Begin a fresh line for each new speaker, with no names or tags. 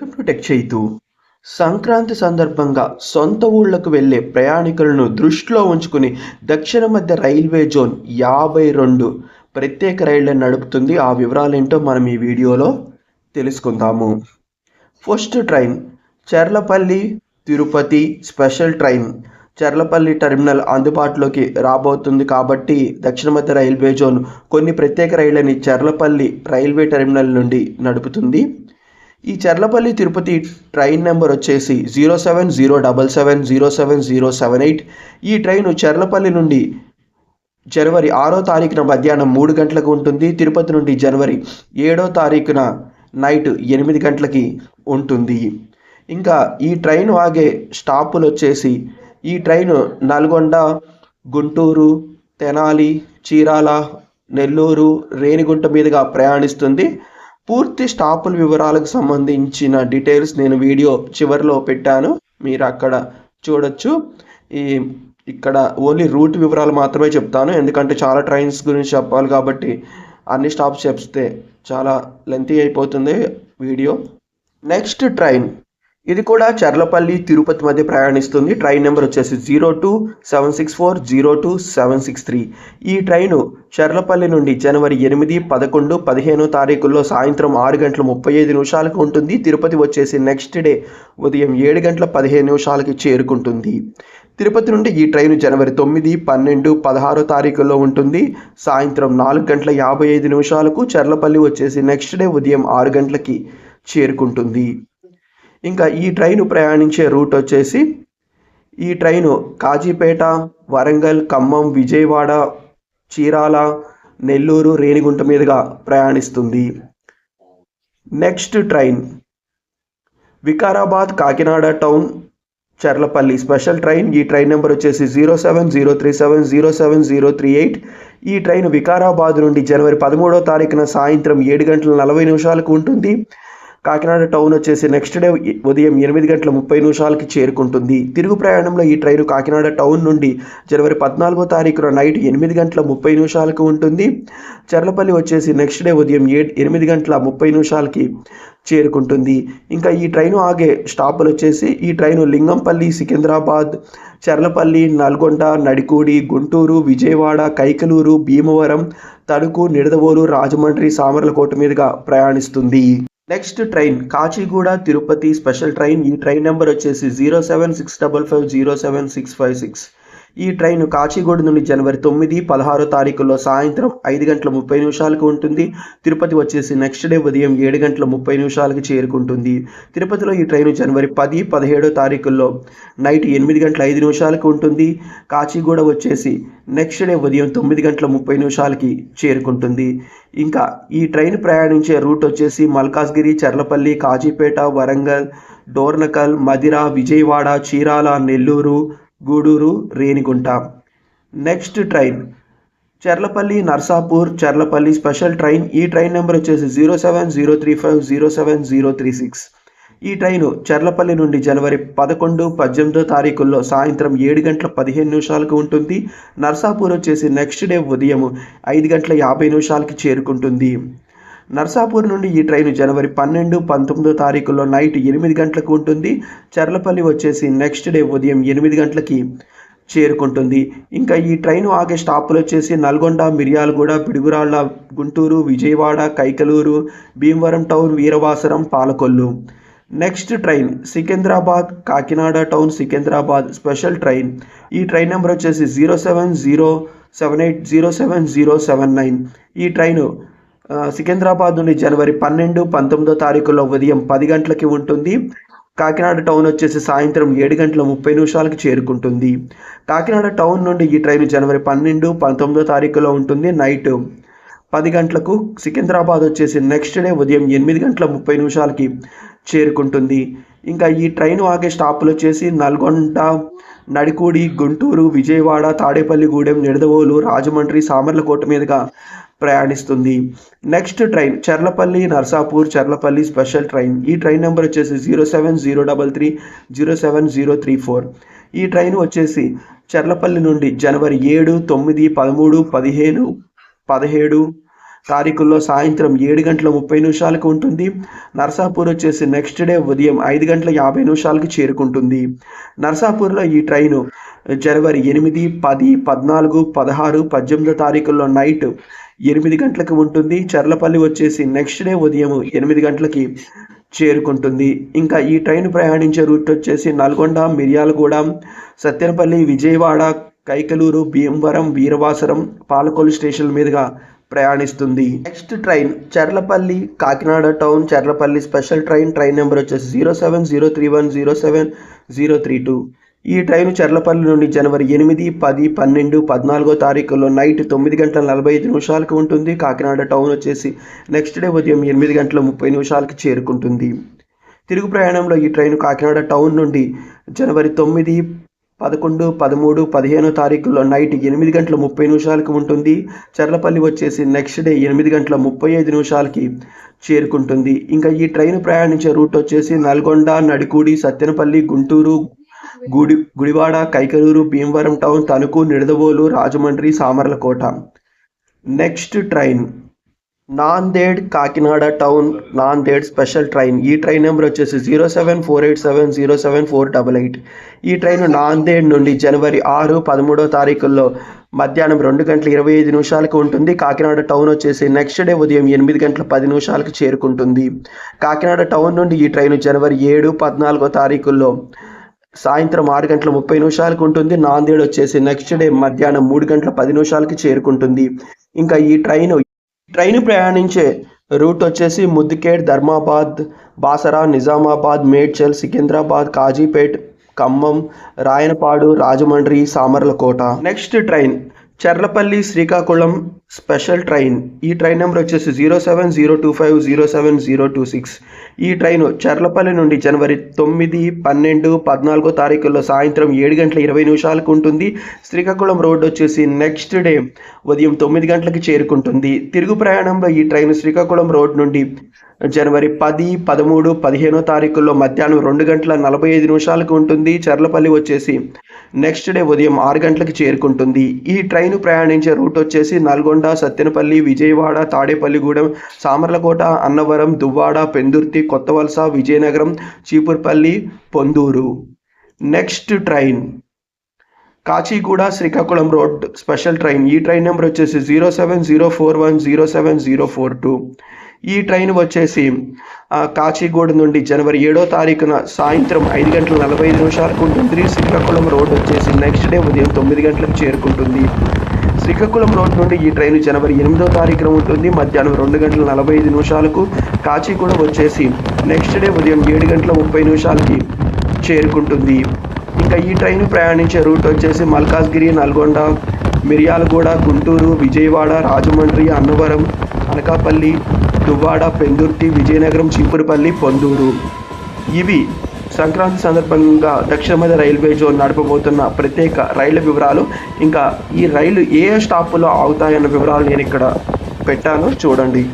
Welcome to tech Chaitu Sankranti సందర్భంగా సొంత ఊళ్ళకు వెళ్ళే ప్రయాణికులను దృష్టిలో ఉంచుకుని దక్షిణ మధ్య రైల్వే జోన్ యాభై రెండు ప్రత్యేక రైళ్ళను నడుపుతుంది. ఆ వివరాలేంటో మనం ఈ వీడియోలో తెలుసుకుందాము. First train Cherlapalli Tirupati special train. Cherlapalli terminal అందుబాటులోకి రాబోతుంది కాబట్టి దక్షిణ మధ్య రైల్వే జోన్ కొన్ని ప్రత్యేక రైళ్ళని చెర్లపల్లి రైల్వే టెర్మినల్ నుండి నడుపుతుంది. ఈ చెర్లపల్లి తిరుపతి ట్రైన్ నెంబర్ వచ్చేసి zero seven zero double seven zero seven zero seven eight. ఈ ట్రైన్ చెర్లపల్లి నుండి జనవరి ఆరో తారీఖున మధ్యాహ్నం మూడు గంటలకు ఉంటుంది. తిరుపతి నుండి జనవరి ఏడో తారీఖున నైట్ ఎనిమిది గంటలకి ఉంటుంది. ఇంకా ఈ ట్రైన్ ఆగే స్టాపులు వచ్చేసి ఈ ట్రైన్ నల్గొండ గుంటూరు తెనాలి చీరాల నెల్లూరు రేణిగుంట మీదుగా ప్రయాణిస్తుంది. పూర్తి స్టాపుల వివరాలకు సంబంధించిన డీటెయిల్స్ నేను వీడియో చివరిలో పెట్టాను. మీరు అక్కడ చూడొచ్చు. ఈ ఇక్కడ ఓన్లీ రూట్ వివరాలు మాత్రమే చెప్తాను. ఎందుకంటే చాలా ట్రైన్స్ గురించి చెప్పాలి కాబట్టి అన్ని స్టాప్స్ చెప్తే చాలా లెంతీ అయిపోతుంది వీడియో. Next train. ఇది కూడా చర్లపల్లి తిరుపతి మధ్య ప్రయాణిస్తుంది. ట్రైన్ నెంబర్ వచ్చేసి zero two seven six four zero two seven six three. ఈ ట్రైను చర్లపల్లి నుండి జనవరి ఎనిమిది పదకొండు పదిహేనో తారీఖుల్లో సాయంత్రం ఆరు గంటల ముప్పై ఐదు నిమిషాలకు ఉంటుంది. తిరుపతి వచ్చేసి నెక్స్ట్ డే ఉదయం ఏడు గంటల పదిహేను నిమిషాలకి చేరుకుంటుంది. తిరుపతి నుండి ఈ ట్రైన్ జనవరి తొమ్మిది పన్నెండు పదహారో తారీఖుల్లో ఉంటుంది. సాయంత్రం నాలుగు గంటల యాభై ఐదు నిమిషాలకు చర్లపల్లి వచ్చేసి నెక్స్ట్ డే ఉదయం ఆరు గంటలకి చేరుకుంటుంది. ఇంకా ఈ ట్రైన్ ప్రయాణించే రూట్ వచ్చేసి ఈ ట్రైను కాజీపేట వరంగల్ ఖమ్మం విజయవాడ చీరాల నెల్లూరు రేణిగుంట మీదుగా ప్రయాణిస్తుంది. Next train. Vikarabad Kakinada town Charlapalli special train. ఈ ట్రైన్ నెంబర్ వచ్చేసి zero seven zero three seven zero seven zero three eight. ఈ ట్రైన్ వికారాబాద్ నుండి జనవరి పదమూడో తారీఖున సాయంత్రం ఏడు గంటల నలభై నిమిషాలకు ఉంటుంది. కాకినాడ టౌన్ వచ్చేసి నెక్స్ట్ డే ఉదయం ఎనిమిది గంటల ముప్పై నిమిషాలకి చేరుకుంటుంది. తిరుగు ప్రయాణంలో ఈ ట్రైన్ కాకినాడ టౌన్ నుండి జనవరి పద్నాలుగో తారీఖున నైట్ ఎనిమిది గంటల ముప్పై నిమిషాలకు ఉంటుంది. చర్లపల్లి వచ్చేసి నెక్స్ట్ డే ఉదయం ఏ ఎనిమిది గంటల ముప్పై నిమిషాలకి చేరుకుంటుంది. ఇంకా ఈ ట్రైన్ ఆగే స్టాపులు వచ్చేసి ఈ ట్రైన్ లింగంపల్లి సికింద్రాబాద్ చర్లపల్లి నల్గొండ నడికూడి గుంటూరు విజయవాడ కైకలూరు భీమవరం తణుకు నిడదవోలు రాజమండ్రి సామర్లకోట మీదుగా ప్రయాణిస్తుంది. Next train Kacheguda Tirupati special train ఈ ట్రైన్ నెంబర్ వచ్చేసి zero seven six double five zero seven six five six ఈ ట్రైన్ కాచిగూడ నుండి జనవరి తొమ్మిది పదహారో తారీఖుల్లో సాయంత్రం ఐదు గంటల ముప్పై నిమిషాలకు ఉంటుంది. తిరుపతి వచ్చేసి నెక్స్ట్ డే ఉదయం ఏడు గంటల ముప్పై నిమిషాలకు చేరుకుంటుంది. తిరుపతిలో ఈ ట్రైన్ జనవరి పది పదిహేడో తారీఖుల్లో నైట్ ఎనిమిది గంటల ఐదు నిమిషాలకు ఉంటుంది. కాచిగూడ వచ్చేసి నెక్స్ట్ డే ఉదయం తొమ్మిది గంటల ముప్పై నిమిషాలకి చేరుకుంటుంది. ఇంకా ఈ ట్రైన్ ప్రయాణించే రూట్ వచ్చేసి Malkajgiri Charlapalli Kazipet Warangal Dornakal Madira Vijayawada Chirala Nellore Gudur Renigunta. Next train. Charlapally Narsapur Charlapally special train. ఈ ట్రైన్ నెంబర్ వచ్చేసి zero seven zero three five zero seven zero three six. ఈ train Cherlapalli నుండి జనవరి పదకొండు పద్దెనిమిదో తారీఖుల్లో సాయంత్రం ఏడు గంటల పదిహేను నిమిషాలకు ఉంటుంది. నర్సాపూర్ వచ్చేసి నెక్స్ట్ డే ఉదయం ఐదు గంటల యాభై నిమిషాలకి చేరుకుంటుంది. నర్సాపూర్ నుండి ఈ ట్రైన్ జనవరి పన్నెండు పంతొమ్మిదో తారీఖులో నైట్ ఎనిమిది గంటలకు ఉంటుంది. చర్లపల్లి వచ్చేసి నెక్స్ట్ డే ఉదయం ఎనిమిది గంటలకి చేరుకుంటుంది. ఇంకా ఈ ట్రైన్ ఆగే స్టాపులు వచ్చేసి Nalgonda Miryalaguda Piduguralla Guntur Vijayawada Kaikaluru Bhimavaram town Veeravasaram Palakollu. Next train Secunderabad Kakinada town Secunderabad special train. ఈ ట్రైన్ నెంబర్ వచ్చేసి zero seven zero seven eight zero seven zero seven nine. ఈ train Secunderabad నుండి జనవరి పన్నెండు పంతొమ్మిదో తారీఖులో ఉదయం పది గంటలకి ఉంటుంది. కాకినాడ టౌన్ వచ్చేసి సాయంత్రం ఏడు గంటల ముప్పై నిమిషాలకి చేరుకుంటుంది. కాకినాడ టౌన్ నుండి ఈ ట్రైన్ జనవరి పన్నెండు పంతొమ్మిదో తారీఖులో ఉంటుంది. నైట్ పది గంటలకు సికింద్రాబాద్ వచ్చేసి నెక్స్ట్ డే ఉదయం ఎనిమిది గంటల ముప్పై నిమిషాలకి చేరుకుంటుంది. ఇంకా ఈ ట్రైన్ ఆగే స్టాపులు వచ్చేసి నల్గొండ నడికూడి గుంటూరు విజయవాడ తాడేపల్లిగూడెం నిడదవోలు రాజమండ్రి సామర్లకోట మీదుగా ప్రయాణిస్తుంది. Next train Charlapally Narsapur Charlapally special train ఈ ట్రైన్ నెంబర్ వచ్చేసి zero seven zero double three zero seven zero three four. ఈ ట్రైన్ వచ్చేసి చర్లపల్లి నుండి జనవరి ఏడు తొమ్మిది పదమూడు పదిహేను పదిహేడు తారీఖుల్లో సాయంత్రం ఏడు గంటల ముప్పై నిమిషాలకు ఉంటుంది. నర్సాపూర్ వచ్చేసి నెక్స్ట్ డే ఉదయం ఐదు గంటల యాభై నిమిషాలకు చేరుకుంటుంది. నర్సాపూర్లో ఈ ట్రైను జనవరి ఎనిమిది పది పద్నాలుగు పదహారు పద్దెనిమిదో తారీఖుల్లో నైట్ ఎనిమిది గంటలకు ఉంటుంది. చర్లపల్లి వచ్చేసి నెక్స్ట్ డే ఉదయం ఎనిమిది గంటలకి చేరుకుంటుంది. ఇంకా ఈ ట్రైన్ ప్రయాణించే రూట్ వచ్చేసి నల్గొండ మిర్యాలగూడ సత్యనపల్లి విజయవాడ కైకలూరు భీమవరం వీరవాసరం పాలకొల్లు స్టేషన్ల మీదుగా ప్రయాణిస్తుంది. Next train Charlapally Kakinada town Charlapally special train train number వచ్చేసి zero seven zero three one zero seven zero three two ఈ ట్రైన్ చర్లపల్లి నుండి జనవరి ఎనిమిది పది పన్నెండు పద్నాలుగో తారీఖుల్లో నైట్ తొమ్మిది గంటల నలభై ఐదు నిమిషాలకు ఉంటుంది. కాకినాడ టౌన్ వచ్చేసి నెక్స్ట్ డే ఉదయం ఎనిమిది గంటల ముప్పై నిమిషాలకి చేరుకుంటుంది. తిరుగు ప్రయాణంలో ఈ ట్రైన్ కాకినాడ టౌన్ నుండి జనవరి తొమ్మిది పదకొండు పదమూడు పదిహేనో తారీఖుల్లో నైట్ ఎనిమిది గంటల ముప్పై నిమిషాలకు ఉంటుంది. చర్లపల్లి వచ్చేసి నెక్స్ట్ డే ఎనిమిది గంటల ముప్పై ఐదు నిమిషాలకి చేరుకుంటుంది. ఇంకా ఈ ట్రైన్ ప్రయాణించే రూట్ వచ్చేసి నల్గొండ నడికూడి సత్తెనపల్లి గుంటూరు గుడి Gudivada Kaikaluru Bhimavaram town Tanuku Nidadavolu Rajahmundry Samarlakota. Next train. Nanded Kakinada town Nanded special train. ఈ ట్రైన్ నెంబర్ వచ్చేసి zero seven four eight seven zero seven four double eight. ఈ ట్రైన్ నాందేడ్ నుండి జనవరి ఆరు పదమూడో తారీఖుల్లో మధ్యాహ్నం రెండు గంటల ఇరవై ఐదు నిమిషాలకు ఉంటుంది. కాకినాడ టౌన్ వచ్చేసి నెక్స్ట్ డే ఉదయం ఎనిమిది గంటల పది నిమిషాలకు చేరుకుంటుంది. కాకినాడ టౌన్ నుండి ఈ ట్రైన్ జనవరి ఏడు పద్నాలుగో తారీఖుల్లో సాయంత్రం ఆరు గంటల ముప్పై నిమిషాలకు ఉంటుంది. నాందేడ్ వచ్చేసి నెక్స్ట్ డే మధ్యాహ్నం మూడు గంటల పది నిమిషాలకి చేరుకుంటుంది. ఇంకా ఈ ట్రైన్ ట్రైన్ ప్రయాణించే రూట్ వచ్చేసి Mudkhed Dharmabad Basara Nizamabad Medchal Secunderabad Kazipet Khammam Rayanapadu Rajahmundry Samarlakota. Next train Charlapally Srikakulam special train. ఈ ట్రైన్ నెంబర్ వచ్చేసి zero seven zero two five zero seven zero two six. ఈ train Charlapally నుండి జనవరి తొమ్మిది పన్నెండు పద్నాలుగో తారీఖుల్లో సాయంత్రం ఏడు గంటల ఇరవై నిమిషాలకు ఉంటుంది. శ్రీకాకుళం రోడ్ వచ్చేసి నెక్స్ట్ డే ఉదయం తొమ్మిది గంటలకు చేరుకుంటుంది. తిరుగు ప్రయాణంలో ఈ ట్రైన్ శ్రీకాకుళం రోడ్ నుండి జనవరి పది పదమూడు పదిహేనో తారీఖుల్లో మధ్యాహ్నం రెండు గంటల నలభై ఐదు నిమిషాలకు ఉంటుంది. చర్లపల్లి వచ్చేసి నెక్స్ట్ డే ఉదయం ఆరు గంటలకు చేరుకుంటుంది. ఈ ట్రైన్ ప్రయాణించే రూట్ వచ్చేసి Nalgonda Sattenapalli Vijayawada Tadepalligudem Samarlakota Annavaram Duvvada Pendurthi Kottavalasa Vizianagaram Chipurupalli Ponduru. Next train. Kacheguda Srikakulam road special train. ఈ ట్రైన్ నెంబర్ వచ్చేసి zero seven zero four one zero seven zero four two. ఈ train వచ్చేసి కాచిగూడ నుండి జనవరి ఏడో తారీఖున సాయంత్రం ఐదు గంటల నలభై ఐదు నిమిషాలకు ఉంటుంది. శ్రీకాకుళం రోడ్ వచ్చేసి నెక్స్ట్ డే ఉదయం తొమ్మిది గంటలకు చేరుకుంటుంది. శ్రీకాకుళం రోడ్ నుండి ఈ ట్రైన్ జనవరి ఎనిమిదో తారీఖున ఉంటుంది. మధ్యాహ్నం రెండు గంటల నలభై ఐదు నిమిషాలకు కాచిగూడ వచ్చేసి నెక్స్ట్ డే ఉదయం ఏడు గంటల ముప్పై నిమిషాలకి చేరుకుంటుంది. ఇంకా ఈ ట్రైన్ ప్రయాణించే రూట్ వచ్చేసి మల్కాజ్గిరి నల్గొండ మిర్యాలగూడ గుంటూరు విజయవాడ రాజమండ్రి అన్నవరం అనకాపల్లి దువ్వాడ పెందుర్తి విజయనగరం చీపురుపల్లి పొందూరు. ఇవి సంక్రాంతి సందర్భంగా దక్షిణ మధ్య రైల్వే జోన్ నడపబోతున్న ప్రత్యేక రైలు వివరాలు. ఇంకా ఈ రైలు ఏ ఏ స్టాపులో ఆగుతాయన్న వివరాలు నేను ఇక్కడ పెట్టాను. చూడండి.